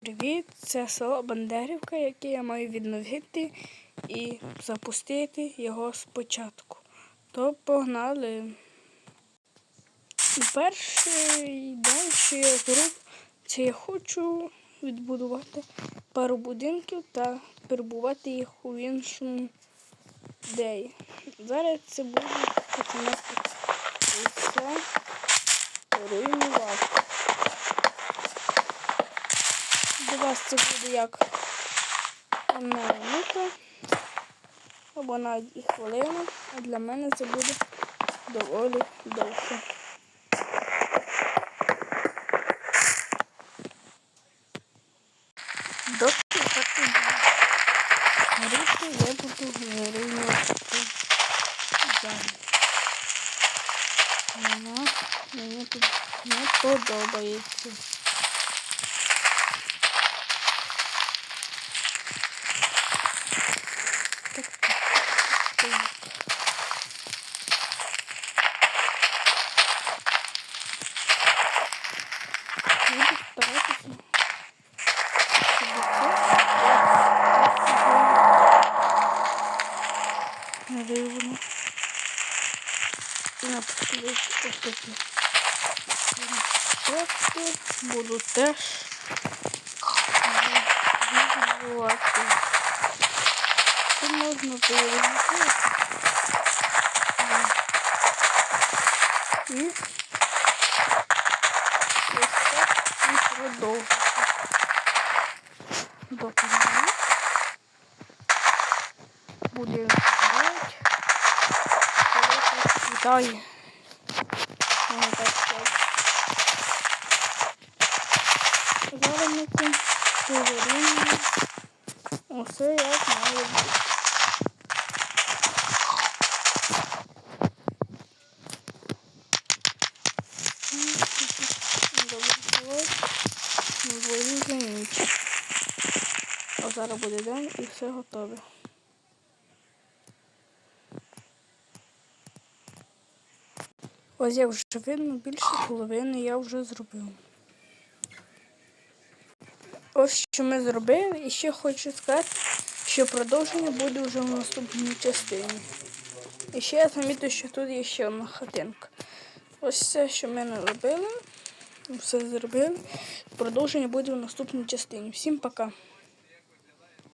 Привіт, це село Бандерівка, яке я маю відновити і запустити його спочатку. То погнали. Перший день, що я зроблю, це я хочу відбудувати пару будинків та перебувати їх у іншому деї. Зараз це буде починати все руйнувати. Вас це буде як одна минута або навіть і хвилина, а для мене це буде доволі довго. Доки так горіти, я буду вирівнювати далі. Вона мені тут не подобається. Буду старатися. Рівно. І напустили ось такі. Шепки буду теж відбувати. Це можна вирівняти. І ось і продовжити. Допомогу. Буде грати. Вітаю. Мене так сказати. Зараз ми це перевіримо. Усе як має бути. Добре, давай. На дворі вже ніч. А зараз буде день і все готове. Ось як вже видно, більше половини я вже зробив. Ось що ми зробили, і ще хочу сказати, що продовження буде вже в наступній частині. І ще я замітив, що тут є ще одна хатинка. Ось все, що ми наробили, все зробили. Продовження буде в наступній частині. Всім пока!